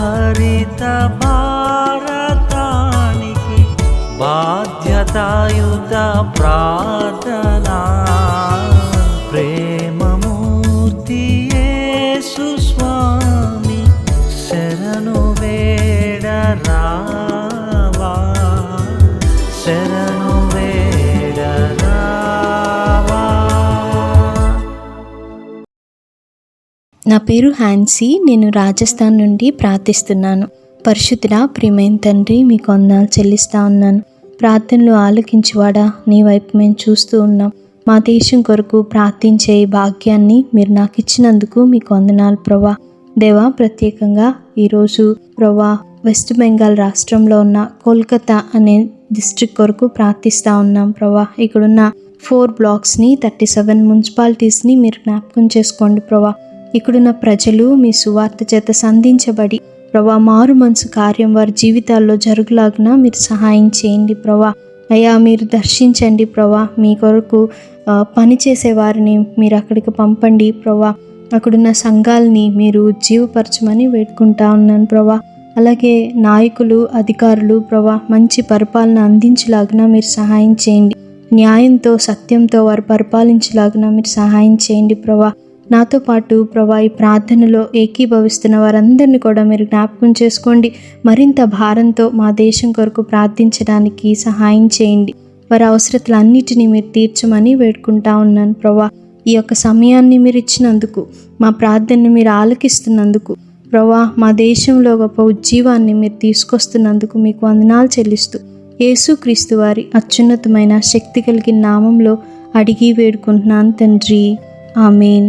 హరిత భారతానికి బాధ్యతాయుత ప్రార్థనా. నా పేరు హ్యాన్సీ. నేను రాజస్థాన్ నుండి ప్రార్థిస్తున్నాను. పరిశుద్ధుడా ప్రియమైన తండ్రి మీకు అందాలు చెల్లిస్తా ఉన్నాను. ప్రార్థనలు ఆలకించువాడా? నీ వైపు మేము చూస్తూ ఉన్నాం. మా దేశం కొరకు ప్రార్థించే భాగ్యాన్ని మీరు నాకు ఇచ్చినందుకు మీకు వందనాలు ప్రభా దేవా ప్రత్యేకంగా ఈరోజు ప్రభా వెస్ట్ బెంగాల్ రాష్ట్రంలో ఉన్న కోల్కతా అనే డిస్ట్రిక్ట్ కొరకు ప్రార్థిస్తూ ఉన్నాం ప్రభా ఇక్కడున్న ఫోర్ బ్లాక్స్ని థర్టీ సెవెన్ మున్సిపాలిటీస్ని మీరు జ్ఞాపకం చేసుకోండి ప్రభా ఇక్కడున్న ప్రజలు మీ సువార్త చేత సంధించబడి ప్రభా మారు మనసు కార్యం వారి జీవితాల్లో జరుగులాగున మీరు సహాయం చేయండి ప్రభా. అయ్యా మీరు దర్శించండి ప్రభా. మీ కొరకు పనిచేసే వారిని మీరు అక్కడికి పంపండి ప్రభా. అక్కడున్న సంఘాలని మీరు జీవపరచమని వేడుకుంటా ఉన్నాను ప్రభా. అలాగే నాయకులు అధికారులు ప్రభా మంచి పరిపాలన అందించలాగిన మీరు సహాయం చేయండి. న్యాయంతో సత్యంతో వారు పరిపాలించలాగిన మీరు సహాయం చేయండి ప్రభా. నాతో పాటు ప్రభా ఈ ప్రార్థనలో ఏకీభవిస్తున్న వారందరినీ కూడా మీరు జ్ఞాపకం చేసుకోండి. మరింత భారంతో మా దేశం కొరకు ప్రార్థించడానికి సహాయం చేయండి. వారి అవసరతలన్నిటినీ మీరు తీర్చమని వేడుకుంటా ఉన్నాను ప్రభా. ఈ యొక్క సమయాన్ని మీరు ఇచ్చినందుకు మా ప్రార్థనను మీరు ఆలకిస్తున్నందుకు ప్రభా మా దేశంలో గొప్ప ఉజ్జీవాన్ని మీరు తీసుకొస్తున్నందుకు మీకు వందనాలు చెల్లిస్తూ యేసుక్రీస్తు వారి అత్యున్నతమైన శక్తి కలిగిన నామంలో అడిగి వేడుకుంటున్నాను తండ్రి. ఆమెన్.